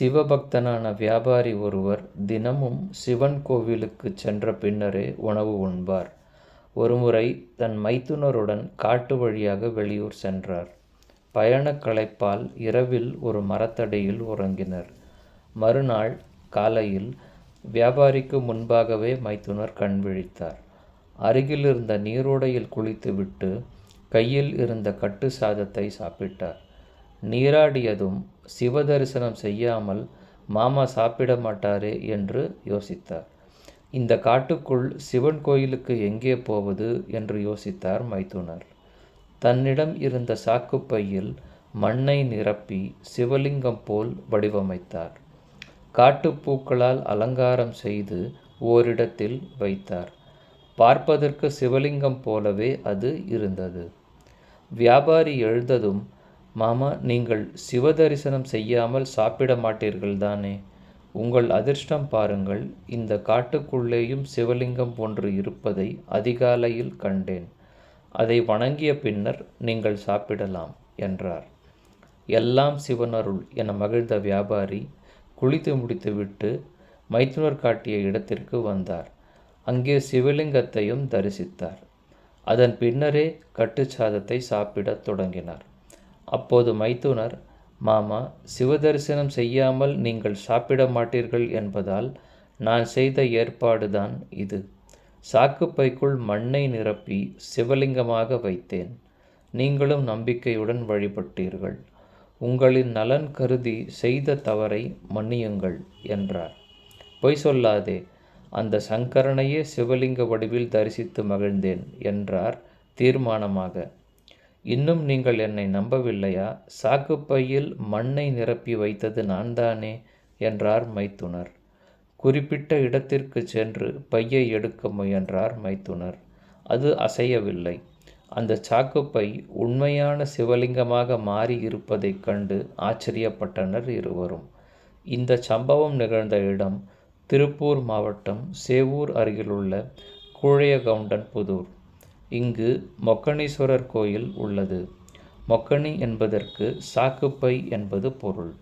சிவபக்தனான வியாபாரி ஒருவர் தினமும் சிவன் கோவிலுக்கு சென்ற பின்னரே உணவு உண்பார். ஒருமுறை தன் மைத்துனருடன் காட்டு வழியாக வெளியூர் சென்றார். பயணக் களைப்பால் இரவில் ஒரு மரத்தடியில் உறங்கினர். மறுநாள் காலையில் வியாபாரிக்கு முன்பாகவே மைத்துனர் கண் விழித்தார். அருகிலிருந்த நீரோடையில் குளித்துவிட்டு கையில் இருந்த கட்டு சாதத்தை சாப்பிட்டார். நீராடியதும் சிவதரிசனம் செய்யாமல் மாமா சாப்பிட மாட்டாரே என்று யோசித்தார். இந்த காட்டுக்குள் சிவன் கோயிலுக்கு எங்கே போவது என்று யோசித்தார் மைத்துனர். தன்னிடம் இருந்த சாக்குப்பையில் மண்ணை நிரப்பி சிவலிங்கம் போல் வடிவமைத்தார். காட்டுப் பூக்களால் அலங்காரம் செய்து ஓரிடத்தில் வைத்தார். பார்ப்பதற்கு சிவலிங்கம் போலவே அது இருந்தது. வியாபாரி எழுந்ததும் மாமா நீங்கள் சிவ தரிசனம் செய்யாமல் சாப்பிட மாட்டீர்கள்தானே. உங்கள் அதிர்ஷ்டம் பாருங்கள் இந்த காட்டுக்குள்ளேயும் சிவலிங்கம் ஒன்று இருப்பதை அதிகாலையில் கண்டேன். அதை வணங்கிய பின்னர் நீங்கள் சாப்பிடலாம் என்றார். எல்லாம் சிவனருள் என மகிழ்ந்த வியாபாரி குளித்து முடித்துவிட்டு மைத்துனர் காட்டிய இடத்திற்கு வந்தார். அங்கே சிவலிங்கத்தையும் தரிசித்தார். அதன் பின்னரே கட்டுச்சாதத்தை சாப்பிடத் தொடங்கினார். அப்போது மைத்துனர் மாமா சிவதரிசனம் செய்யாமல் நீங்கள் சாப்பிட மாட்டீர்கள் என்பதால் நான் செய்த ஏற்பாடுதான் இது. சாக்குப்பைக்குள் மண்ணை நிரப்பி சிவலிங்கமாக வைத்தேன். நீங்களும் நம்பிக்கையுடன் வழிபட்டீர்கள். உங்களின் நலன் கருதி செய்த தவறை மன்னியுங்கள் என்றார். பொய் சொல்லாதே அந்த சங்கரனையே சிவலிங்க வடிவில் தரிசித்து மகிழ்ந்தேன் என்றார் தீர்மானமாக. இன்னும் நீங்கள் என்னை நம்பவில்லையா சாக்குப்பையில் மண்ணை நிரப்பி வைத்தது நான்தானே என்றார் மைத்துனர். குறிப்பிட்ட இடத்திற்குச் சென்று பையை எடுக்க முயன்றார் மைத்துனர். அது அசையவில்லை. அந்த சாக்குப்பை உண்மையான சிவலிங்கமாக மாறி இருப்பதைக் கண்டு ஆச்சரியப்பட்டனர் இருவரும். இந்த சம்பவம் நிகழ்ந்த இடம் திருப்பூர் மாவட்டம் சேவூர் அருகிலுள்ள கூழையகவுண்டன்-புதூர். இங்கு மொக்கணீஸ்வரர் கோயில் உள்ளது. மொக்கணி என்பதற்கு சாக்குப்பை என்பது பொருள்.